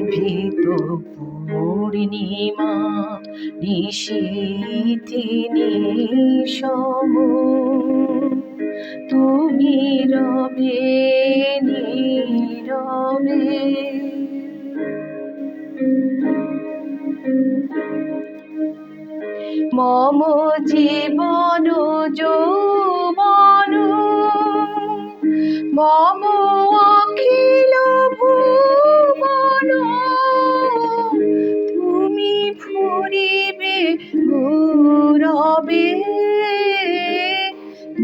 নিভৃত পূর্ণিমা নিশীথি নিশম। তুমি রবে নীরবে। মম জীবন যৌবন মম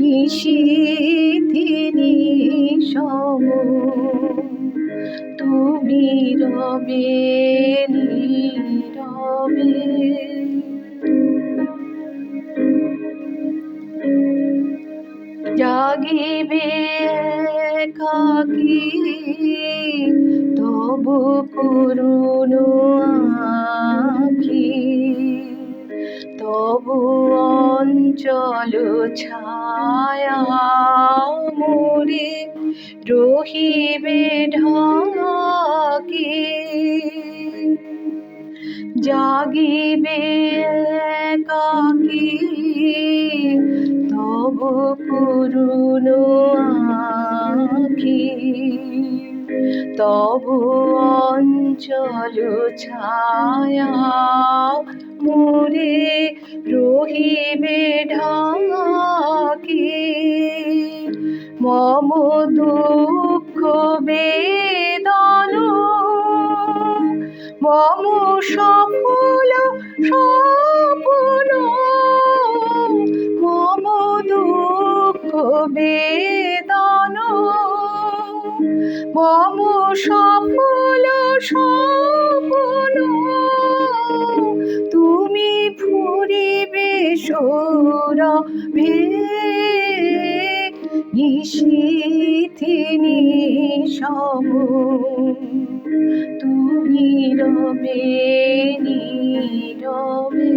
নিশীথি নিশম তুমি রবে নীরবে। জাগিবে একাকী তবু করুণ আখি। তবু অঞ্চল ছায়া মোরে রহিবে ঢাকি। জাগিবে একাকী, তব করুণ আখি। তব অঞ্চল ছায়া মোরে রহিবে সফল স্বপ্ন মম দুঃখ বেদন। মম সফল স্বপ্ন তুমি ফুরিবে সৌরভে নিশীথি নিশম তুমি রবে নীরবে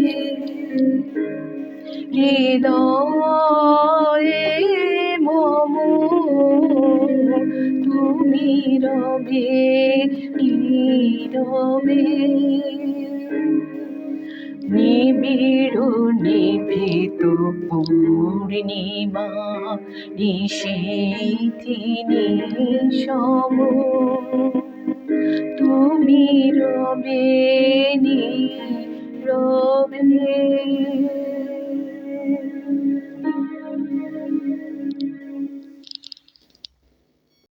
হৃদয়ে মম তুমি রবে নীরবে। নিবিড় পূর্ণিমা নিশীথি সম তুমি রবে নীরবে